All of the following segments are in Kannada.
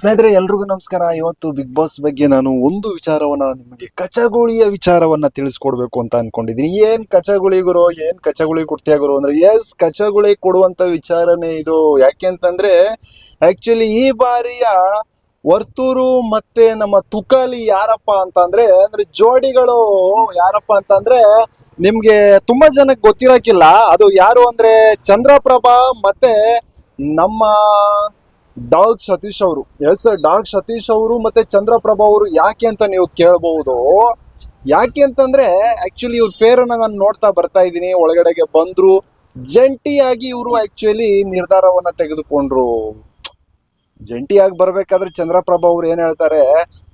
ಸ್ನೇಹಿತರೆ, ಎಲ್ರಿಗೂ ನಮಸ್ಕಾರ. ಇವತ್ತು ಬಿಗ್ ಬಾಸ್ ಬಗ್ಗೆ ನಾನು ಒಂದು ವಿಚಾರವನ್ನ ನಿಮಗೆ ಕಚಗುಳಿಯ ವಿಚಾರವನ್ನ ತಿಳಿಸ್ಕೊಡ್ಬೇಕು ಅಂತ ಅನ್ಕೊಂಡಿದ್ದೀನಿ ಏನ್ ಕಚಗುಳಿ ಗುರು, ಏನ್ ಕಚಗುಳಿ ಕೊಡ್ತೀಯ ಗುರು ಅಂದ್ರೆ ಎಸ್ ಕಚಗುಳಿ ಕೊಡುವಂತ ವಿಚಾರನೇ ಇದು. ಯಾಕೆ ಅಂತಂದ್ರೆ ಆಕ್ಚುಲಿ ಈ ಬಾರಿಯ ವರ್ತೂರು ಮತ್ತೆ ನಮ್ಮ ತುಕಾಲಿ ಯಾರಪ್ಪ ಅಂತ ಅಂದ್ರೆ ಅಂದ್ರೆ ಜೋಡಿಗಳು ಯಾರಪ್ಪ ಅಂತಂದ್ರೆ, ನಿಮ್ಗೆ ತುಂಬಾ ಜನಕ್ಕೆ ಗೊತ್ತಿರಕ್ಕಿಲ್ಲ ಅದು ಯಾರು ಅಂದ್ರೆ ಚಂದ್ರಪ್ರಭಾ ಮತ್ತೆ ನಮ್ಮ ಡಾಗ್ ಸತೀಶ್ ಅವರು. ಎಸ್ ಡಾಗ್ ಸತೀಶ್ ಅವರು ಮತ್ತೆ ಚಂದ್ರಪ್ರಭಾ ಅವರು ಯಾಕೆ ಅಂತ ನೀವು ಕೇಳಬಹುದು? ಯಾಕೆ ಅಂತಂದ್ರೆ ಆಕ್ಚುಲಿ ಇವ್ರ ಫೇರ್ ಅನ್ನ ನಾನು ನೋಡ್ತಾ ಬರ್ತಾ ಇದ್ದೀನಿ, ಒಳಗಡೆಗೆ ಬಂದ್ರು, ಜಂಟಿಯಾಗಿ ಇವರು ಆಕ್ಚುಲಿ ನಿರ್ಧಾರವನ್ನ ತೆಗೆದುಕೊಂಡ್ರು. ಜಂಟಿಯಾಗಿ ಬರ್ಬೇಕಾದ್ರೆ ಚಂದ್ರಪ್ರಭಾ ಅವ್ರು ಏನ್ ಹೇಳ್ತಾರೆ,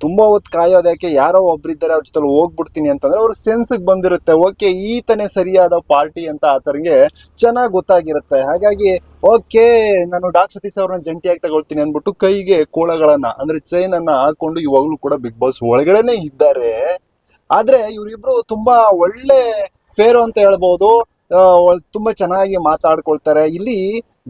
ತುಂಬಾ ಹೊತ್ತು ಕಾಯೋದಕ್ಕೆ ಯಾರೋ ಒಬ್ರಿದ್ದಾರೆ ಅವ್ರ ಜೊತೆ ಹೋಗ್ಬಿಡ್ತೀನಿ ಅಂತಂದ್ರೆ ಅವ್ರ ಸೆನ್ಸ್ಗೆ ಬಂದಿರುತ್ತೆ. ಓಕೆ, ಈತನೇ ಸರಿಯಾದ ಪಾರ್ಟಿ ಅಂತ ಆತನಿಗೆ ಚೆನ್ನಾಗಿ ಗೊತ್ತಾಗಿರುತ್ತೆ. ಹಾಗಾಗಿ, ಓಕೆ, ನಾನು ಡಾಕ್ ಸತೀಶ್ ಅವ್ರನ್ನ ಜಂಟಿಯಾಗಿ ತಗೊಳ್ತೀನಿ ಅಂದ್ಬಿಟ್ಟು ಕೈಗೆ ಕೋಳಗಳನ್ನ, ಅಂದ್ರೆ ಚೈನ್ ಅನ್ನ ಹಾಕೊಂಡು ಇವಾಗ್ಲೂ ಕೂಡ ಬಿಗ್ ಬಾಸ್ ಒಳಗಡೆನೆ ಇದ್ದಾರೆ. ಆದ್ರೆ ಇವರಿಬ್ರು ತುಂಬಾ ಒಳ್ಳೆ ಫೇರು ಅಂತ ಹೇಳ್ಬೋದು. ತುಂಬಾ ಚೆನ್ನಾಗಿ ಮಾತಾಡ್ಕೊಳ್ತಾರೆ. ಇಲ್ಲಿ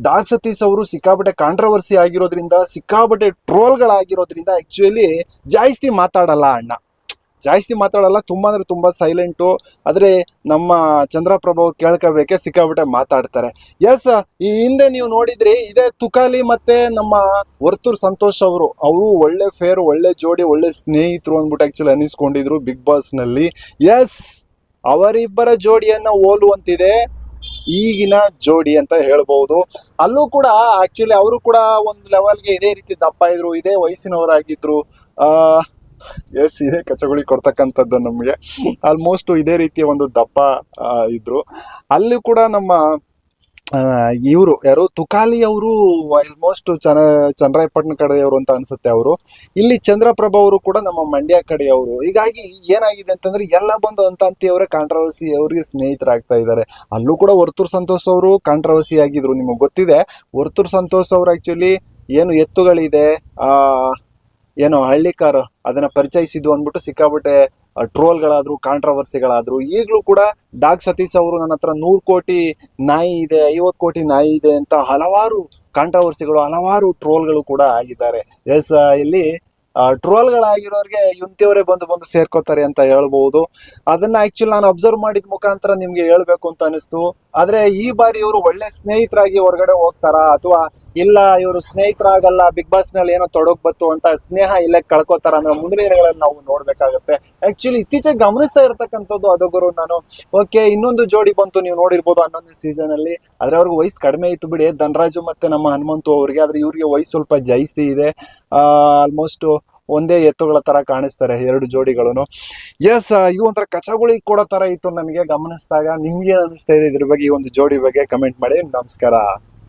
ಡಾಕ್ ಸತೀಶ್ ಅವರು ಸಿಕ್ಕಾಪಟ್ಟೆ ಕಾಂಟ್ರವರ್ಸಿ ಆಗಿರೋದ್ರಿಂದ, ಸಿಕ್ಕಾಪಟ್ಟೆ ಟ್ರೋಲ್ಗಳಾಗಿರೋದ್ರಿಂದ ಆಕ್ಚುಲಿ ಜಾಸ್ತಿ ಮಾತಾಡಲ್ಲ ಅಣ್ಣ. ಜಾಸ್ತಿ ಮಾತಾಡಲ್ಲ, ತುಂಬಾ ಅಂದ್ರೆ ತುಂಬಾ ಸೈಲೆಂಟು ಆದ್ರೆ ನಮ್ಮ ಚಂದ್ರಪ್ರಭಾವ್ ಅವ್ರು ಕೇಳ್ಕೋಬೇಕೆ ಸಿಕ್ಕಾಪಟ್ಟೆ ಮಾತಾಡ್ತಾರೆ. ಎಸ್ ಈ ಹಿಂದೆ ನೀವು ನೋಡಿದ್ರಿ, ಇದೇ ತುಕಾಲಿ ಮತ್ತೆ ನಮ್ಮ ವರ್ತೂರ್ ಸಂತೋಷ್ ಅವರು. ಅವರು ಒಳ್ಳೆ ಫೇರ್ ಒಳ್ಳೆ ಜೋಡಿ, ಒಳ್ಳೆ ಸ್ನೇಹಿತರು ಅಂದ್ಬಿಟ್ಟು ಆ್ಯಕ್ಚುಲಿ ಅನಿಸ್ಕೊಂಡಿದ್ರು ಬಿಗ್ ಬಾಸ್ನಲ್ಲಿ ಎಸ್ ಅವರಿಬ್ಬರ ಜೋಡಿಯನ್ನ ಹೋಲುವಂತಿದೆ. ಈಗಿನ ಜೋಡಿ ಅಂತ ಹೇಳ್ಬಹುದು ಅಲ್ಲೂ ಕೂಡ ಆಕ್ಚುಲಿ ಅವರು ಕೂಡ ಒಂದು ಲೆವೆಲ್ಗೆ ಇದೇ ರೀತಿ ದಪ್ಪ ಇದ್ರು, ಇದೇ ವಯಸ್ಸಿನವರಾಗಿದ್ರು. ಆ ಎಸ್ ಇದೇ ಕಚಗುಳಿ ಕೊಡ್ತಕ್ಕಂಥದ್ದು ನಮಗೆ. ಆಲ್ಮೋಸ್ಟ್ ಇದೇ ರೀತಿಯ ಒಂದು ದಪ್ಪ ಇದ್ರು. ಅಲ್ಲಿ ಕೂಡ ನಮ್ಮ ಇವರು ಯಾರು? ತುಕಾಲಿ ಅವರು ಆಲ್ಮೋಸ್ಟ್ ಚನ, ಚಂದ್ರಾಯಪಟ್ಟಣ ಕಡೆಯವರು ಅಂತ ಅನ್ಸುತ್ತೆ ಅವರು. ಇಲ್ಲಿ ಚಂದ್ರಪ್ರಭ ಅವರು ಕೂಡ ನಮ್ಮ ಮಂಡ್ಯ ಕಡೆಯವರು. ಹೀಗಾಗಿ ಏನಾಗಿದೆ ಅಂತಂದ್ರೆ ಎಲ್ಲ ಬಂದು ಅಂತ ಅಂತಿಯವರೇ ಕಾಂಟ್ರವರ್ಸಿ ಅವರಿಗೆ ಸ್ನೇಹಿತರಾಗ್ತಾ ಇದ್ದಾರೆ. ಅಲ್ಲೂ ಕೂಡ ವರ್ತೂರ್ ಸಂತೋಷ್ ಅವರು ಕಾಂಟ್ರವರ್ಸಿ ಆಗಿದ್ರು, ನಿಮಗೆ ಗೊತ್ತಿದೆ. ವರ್ತೂರ್ ಸಂತೋಷ್ ಅವರು ಆಕ್ಚುಲಿ ಏನು ಎತ್ತುಗಳಿದೆ, ಆ, ಏನು ಹಳ್ಳಿಕಾರು ಅದನ್ನ ಪರಿಚಯಿಸಿದ್ದು ಅಂದ್ಬಿಟ್ಟು ಸಿಕ್ಕಾಪಟ್ಟೆ ಟ್ರೋಲ್ಗಳಾದ್ರು ಕಾಂಟ್ರವರ್ಸಿಗಳಾದ್ರು ಈಗಲೂ ಕೂಡ ಡಾಗ್ ಸತೀಶ್ ಅವರು ನನ್ನ ಹತ್ರ ನೂರು ಕೋಟಿ ನಾಯಿ ಇದೆ ಐವತ್ತು ಕೋಟಿ ನಾಯಿ ಇದೆ ಅಂತ ಹಲವಾರು ಕಾಂಟ್ರವರ್ಸಿಗಳು ಹಲವಾರು ಟ್ರೋಲ್ಗಳು ಕೂಡ ಆಗಿದ್ದಾರೆ. ಎಸ್ ಇಲ್ಲಿ ಟ್ರೋಲ್ಗಳಾಗಿರೋರಿಗೆ ಇಂಥವರೇ ಬಂದು ಬಂದು ಸೇರ್ಕೋತಾರೆ ಅಂತ ಹೇಳ್ಬೋದು. ಅದನ್ನ ಆಕ್ಚುಲಿ ನಾನು ಅಬ್ಸರ್ವ್ ಮಾಡಿದ ಮುಖಾಂತರ ನಿಮ್ಗೆ ಹೇಳ್ಬೇಕು ಅಂತ ಅನಿಸ್ತು. ಆದ್ರೆ ಈ ಬಾರಿ ಇವರು ಒಳ್ಳೆ ಸ್ನೇಹಿತರಾಗಿ ಹೊರಗಡೆ ಹೋಗ್ತಾರಾ? ಅಥವಾ ಇಲ್ಲ, ಇವರು ಸ್ನೇಹಿತರಾಗಲ್ಲ, ಬಿಗ್ ಬಾಸ್ನಲ್ಲಿ ಏನೋ ತೊಡಗ್ ಬತ್ತು ಅಂತ ಸ್ನೇಹ ಇಲ್ಲೇ ಕಳ್ಕೊತಾರ? ಅಂದ್ರೆ ಮುಂದಿನ ದಿನಗಳಲ್ಲಿ ನಾವು ನೋಡ್ಬೇಕಾಗತ್ತೆ. ಆಕ್ಚುಲಿ ಇತ್ತೀಚೆಗೆ ಗಮನಿಸ್ತಾ ಇರ್ತಕ್ಕಂಥದ್ದು ಅದು ನಾನು. ಓಕೆ ಇನ್ನೊಂದು ಜೋಡಿ ಬಂತು, ನೀವು ನೋಡಿರ್ಬೋದು ಹನ್ನೊಂದು ಸೀಸನ್ ಅಲ್ಲಿ. ಆದ್ರೆ ಅವ್ರಿಗೆ ವಯಸ್ಸು ಕಡಿಮೆ ಇತ್ತು ಬಿಡಿ. ಧನರಾಜು ಮತ್ತೆ ನಮ್ಮ ಹನುಮಂತು ಅವ್ರಿಗೆ. ಆದ್ರೆ ಇವ್ರಿಗೆ ವಯಸ್ಸು ಸ್ವಲ್ಪ ಜಾಸ್ತಿ ಇದೆ. ಆಲ್ಮೋಸ್ಟ್ ಒಂದೇ ಎತ್ತುಗಳ ತರ ಕಾಣಿಸ್ತಾರೆ ಎರಡು ಜೋಡಿಗಳು ಎಸ್ ಈ ಒಂಥರ ಕಚಗುಳಿ ಕೊಡೋ ತರ ಇತ್ತು ನನಗೆ ಗಮನಿಸಿದಾಗ. ನಿಮ್ಗೆ ಅನಿಸ್ತಾ ಇದೆ ಇದ್ರ ಬಗ್ಗೆ ಈ ಒಂದು ಜೋಡಿ ಬಗ್ಗೆ ಕಮೆಂಟ್ ಮಾಡಿ. ನಮಸ್ಕಾರ.